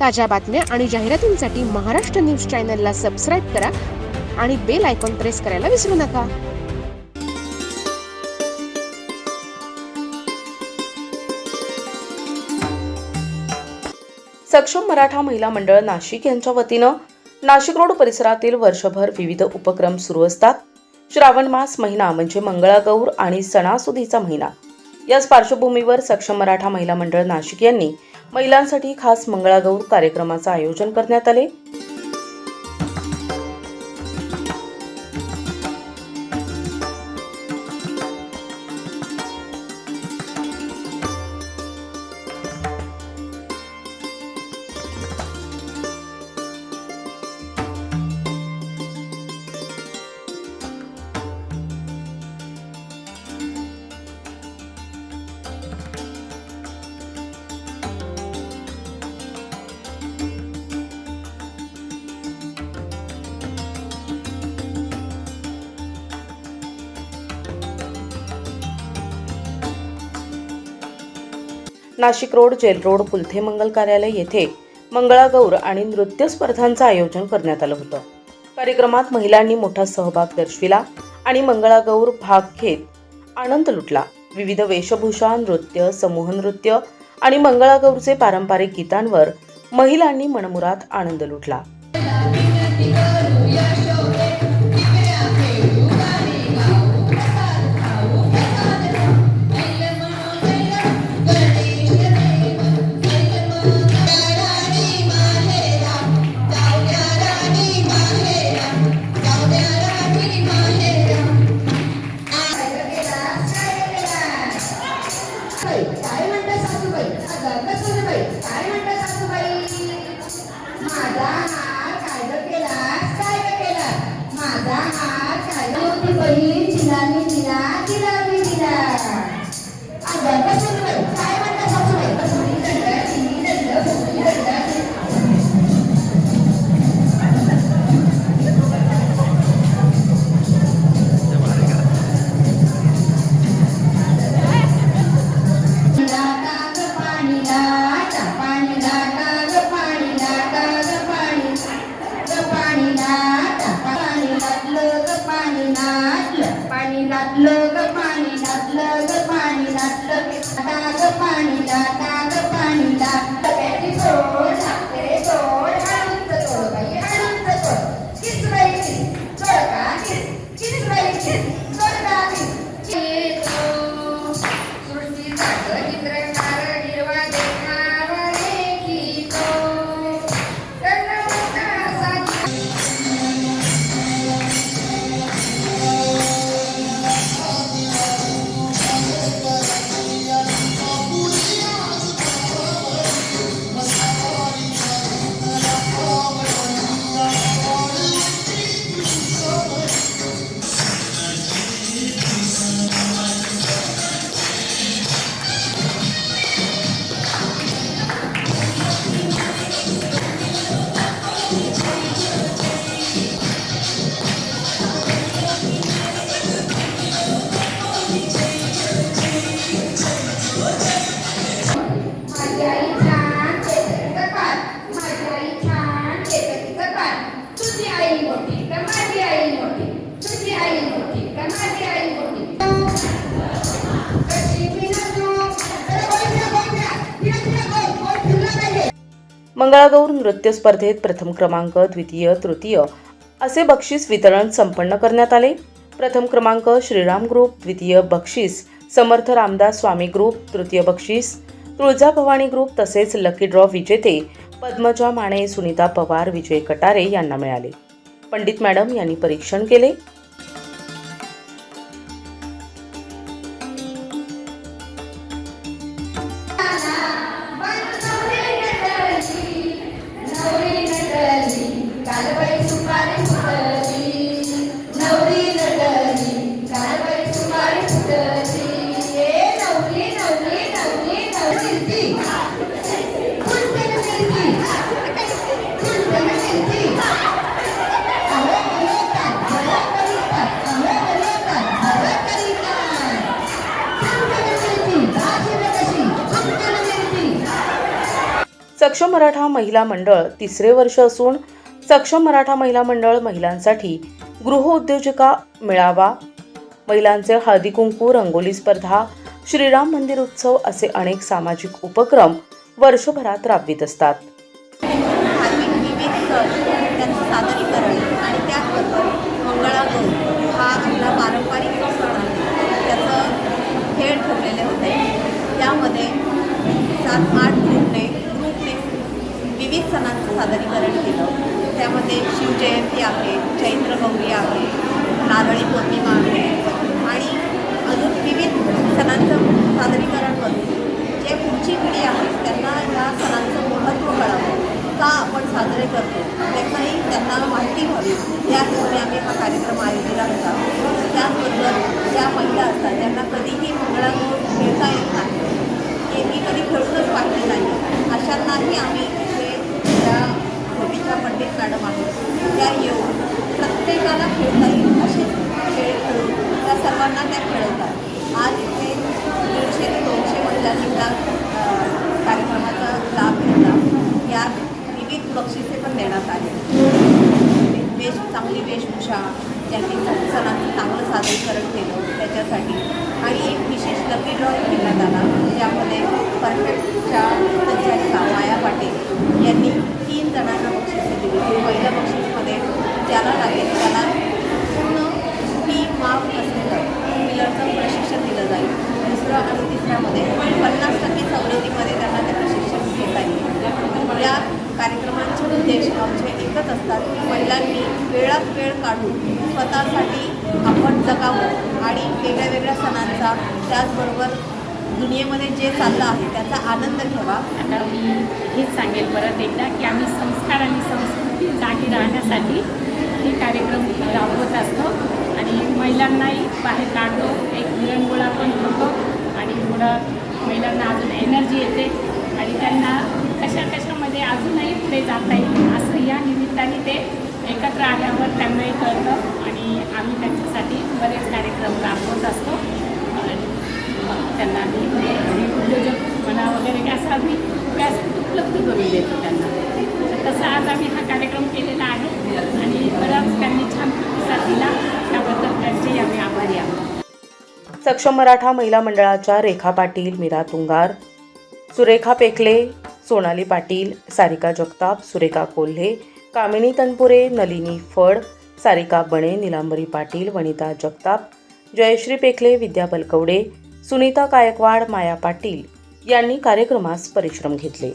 ताज्या बातम्या आणि जाहिरातींसाठी महाराष्ट्र न्यूज चॅनलला सबस्क्राईब करा आणि बेल आयकॉन प्रेस करायला विसरू नका. सक्षम मराठा महिला मंडळ नाशिक यांच्या वतीनं नाशिक रोड परिसरातील वर्षभर विविध उपक्रम सुरू असतात. श्रावण मास महिना म्हणजे मंगळागौर आणि सणासुदीचा महिना. याच पार्श्वभूमीवर सक्षम मराठा महिला मंडळ नाशिक यांनी महिलांसाठी खास मंगळागौर कार्यक्रमाचं आयोजन करण्यात आले. नाशिक रोड जेल रोड पुलथे मंगल कार्यालय येथे मंगळागौर आणि नृत्य स्पर्धांचं आयोजन करण्यात आलं होतं. कार्यक्रमात महिलांनी मोठा सहभाग दर्शविला आणि मंगळागौर भाग घेत आनंद लुटला. विविध वेशभूषा नृत्य समूह नृत्य आणि मंगळागौरचे पारंपरिक गीतांवर महिलांनी मनमुरात आनंद लुटला. मंगळागौर नृत्य स्पर्धेत प्रथम क्रमांक द्वितीय तृतीय असे बक्षीस वितरण संपन्न करण्यात आले. प्रथम क्रमांक श्रीराम ग्रुप द्वितीय बक्षीस समर्थ रामदास स्वामी ग्रुप तृतीय बक्षीस तुळजा भवानी ग्रुप तसेच लकी ड्रॉ विजेते पद्मजा माने सुनीता पवार विजय कटारे यांना मिळाले. पंडित मॅडम यांनी परीक्षण केले. सक्षम मराठा महिला मंडळ तिसरे वर्ष असून सक्षम मराठा महिला मंडळ महिलांसाठी गृहउद्योजिका मेळावा महिलांचे हळदी कुंकू रंगोली स्पर्धा श्रीराम मंदिर उत्सव असे अनेक सामाजिक उपक्रम वर्षभरात राबवित असतात. त्यांचं हा पारंपरिक त्यामध्ये सात आठ ग्रुपने विविध सणांचं सादरीकरण केलं. त्यामध्ये शिवजयंती आहे चैत्र गौरी आहे नारळी पौर्णिमा आहे आणि अजून विविध सणांचं सादरीकरण करून जे पुढची पिढी आहे त्यांना या सणांचं महत्त्व कळावं का आपण साजरे करतो त्याचाही त्यांना माहिती व्हावी या हेतूने आम्ही हा कार्यक्रम आयोजिला होता त्याचबरोबर ज्या महिला असतात ज्यांना कधीही मंगळागौर खेळता येत नाही हे मी कधी खेळूनच पाहिजे नाही अशांनाही आम्ही इथे ज्या गोपीच्या पंडित मॅडम आहेत त्या येऊन प्रत्येकाला खेळता येईल असे खेळ खेळून त्या सर्वांना त्या खेळवतात आज इथे दीडशे ते दोनशे महिलांनी त्या अ, कार्यक्रमाचा लाभ घेतला यात विविध बक्षिसे पण देण्यात आले वेश चांगली वेशभूषा ज्यांनी सणाचं चांगलं सादरीकरण केलं त्याच्यासाठी. आणि एक विशेष लकी ड्रॉ घेण्यात आला ज्यामध्ये परफेक्टच्या संचालिका माया पाटील यांनी तीन जणांना बक्षिसे दिली. पहिल्या बक्षीसमध्ये ज्याला लागेल त्याला पूर्ण फी माफ असलेलं टू व्हीलरचं प्रशिक्षण दिलं जाईल. दुसरं आणि तिसऱ्यामध्ये पन्नास टक्के सवलतीमध्ये त्यांना ते प्रशिक्षण घेता येईल. या कार्यक्रम उद्देश आमचे एकच असतात. की महिलांनी वेळात वेळ काढून स्वतःसाठी आपण जगावं आणि वेगळ्या वेगळ्या सणांचा त्याचबरोबर दुनियेमध्ये जे चाललं आहे त्याचा आनंद घ्यावा आता मी हेच सांगेल परत एकदा की आम्ही संस्कार आणि संस्कृती जागी राहण्यासाठी हे कार्यक्रम राबवत असतो. आणि महिलांनाही बाहेर काढतो. एक विरंगुळा पण होतो आणि थोडं महिलांना अजून एनर्जी येते. आणि त्यांना कशा कशा कुठे जाता येईल असं या निमित्ताने ते एकत्र आल्यावर त्यांनाही कळतं आणि आम्ही त्यांच्यासाठी बरेच कार्यक्रम राबवत असतो. आणि त्यांना आम्ही म्हणजे उद्योजक म्हणा वगैरे काय असं आम्ही व्यासपीठ उपलब्ध करून देतो त्यांना. तसं आज आम्ही हा कार्यक्रम केलेला आहे आणि बराच त्यांनी छान प्रतिसाद दिला. त्याबद्दल त्यांचेही आम्ही आभारी आहोत. सक्षम मराठा महिला मंडळाच्या रेखा पाटील मीरा तुंगार सुरेखा पेखले सोनाली पाटील सारिका जगताप सुरेखा कोल्हे कामिनी तनपुरे नलिनी फड सारिका बणे निलांबरी पाटील वनिता जगताप जयश्री पेखले विद्या बलकवडे सुनीता गायकवाड माया पाटील यांनी कार्यक्रमास परिश्रम घेतले.